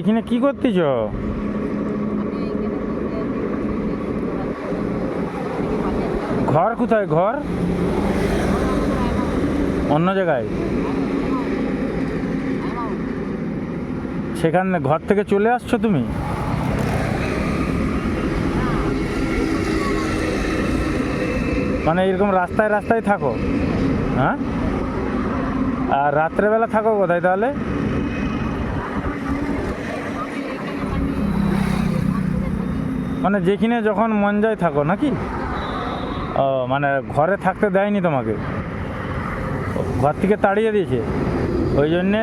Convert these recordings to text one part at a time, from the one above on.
এইখানে কি করতেছ? ঘর কোথায়? ঘর? অন্য জায়গায়? সেখানে ঘর থেকে চলে আসছো তুমি? মানে এরকম রাস্তায় রাস্তায় থাকো হ্যাঁ? আর রাত্রেবেলা থাকো কোথায় তাহলে? মানে যেখানে যখন মন যায় থাকো, নাকি? ও মানে ঘরে থাকতে দেয়নি তোমাকে? ঘর থেকে তাড়িয়ে দিয়েছে? ওই জন্যে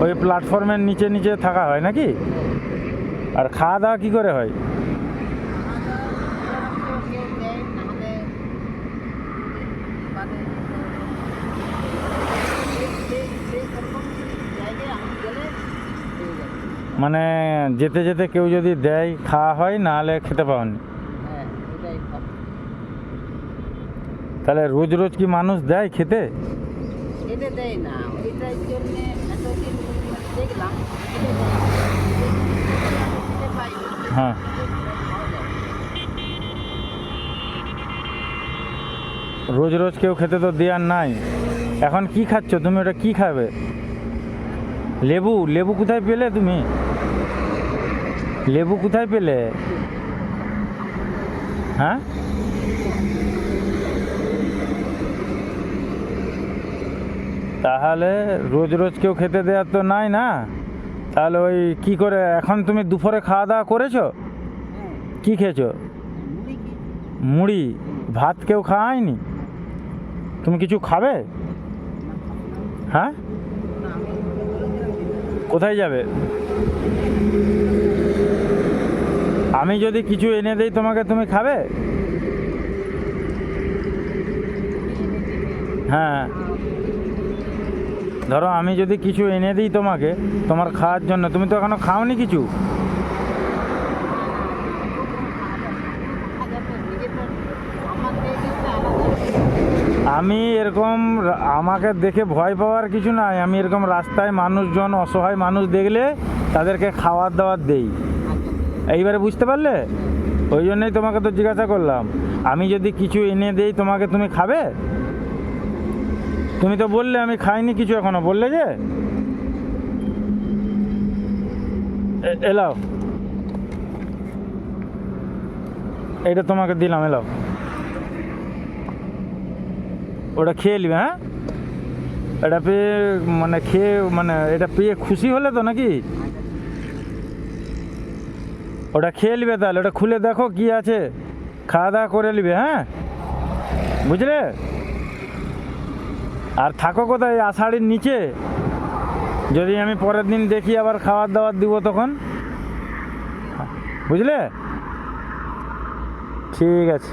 ওই প্ল্যাটফর্মের নিচে নিচে থাকা হয় নাকি? আর খাওয়া দাওয়া কী করে হয়? মানে যেতে যেতে কেউ যদি দেয় খাওয়া হয় নাহলে খেতে পাওনি। তাহলে রোজ রোজ কি মানুষ দেয় খেতে। হ্যাঁ। রোজ রোজ কেউ খেতে তো দেওয়ার নাই। এখন কি খাচ্ছ? তুমি ওটা কি খাবে? লেবু লেবু কোথায় পেলে তুমি? লেবু কোথায় পেলে? হ্যাঁ? তাহলে রোজ রোজ কেউ খেতে দেওয়ার তো নাই না? তাহলে ওই কি করে, এখন তুমি দুপুরে খাওয়া দাওয়া করেছ? কি খেয়েছো? মুড়ি। ভাত কেউ খাওয়ায়নি তুমি কিছু খাবে? হ্যাঁ? কোথায় যাবে? আমি যদি কিছু এনে দেই, তোমাকে তুমি খাবে? হ্যাঁ। ধরো আমি যদি কিছু এনে দিই তোমাকে, তোমার খাওয়ার জন্য, তুমি তো এখনও খাওনি কিছু হাজার তো নিজে তো আমার দেখে তো আলাদা আমি এরকম আমাকে দেখে ভয় পাওয়ার কিছু নাই। আমি এরকম রাস্তায় মানুষজন, অসহায় মানুষ দেখলে তাদেরকে খাওয়ার দাওয়ার দেই। এইবারে বুঝতে পারলে? ওই জন্যই তোমাকে তো জিজ্ঞাসা করলাম। আমি যদি কিছু এনে দেই, তোমাকে তুমি খাবে? তুমি তো বললে আমি খাইনি কিছু এখনও, বললে যে? এলাও। এইটা তোমাকে দিলাম, এলাও। ওটা খেয়ে নিবে হ্যাঁ? এটা পেয়ে মানে খেয়ে মানে এটা পেয়ে খুশি হলে তো নাকি? ওটা খেয়ে নিবে তাহলে, ওটা খুলে দেখো কি আছে। খাওয়া দাওয়া করে নিবে হ্যাঁ? বুঝলে? আর থাকো কোথায় আষাঢ়ির নিচে? যদি আমি পরের দিন দেখি আবার খাবার দাবার দিব তখন। বুঝলে? ঠিক আছে।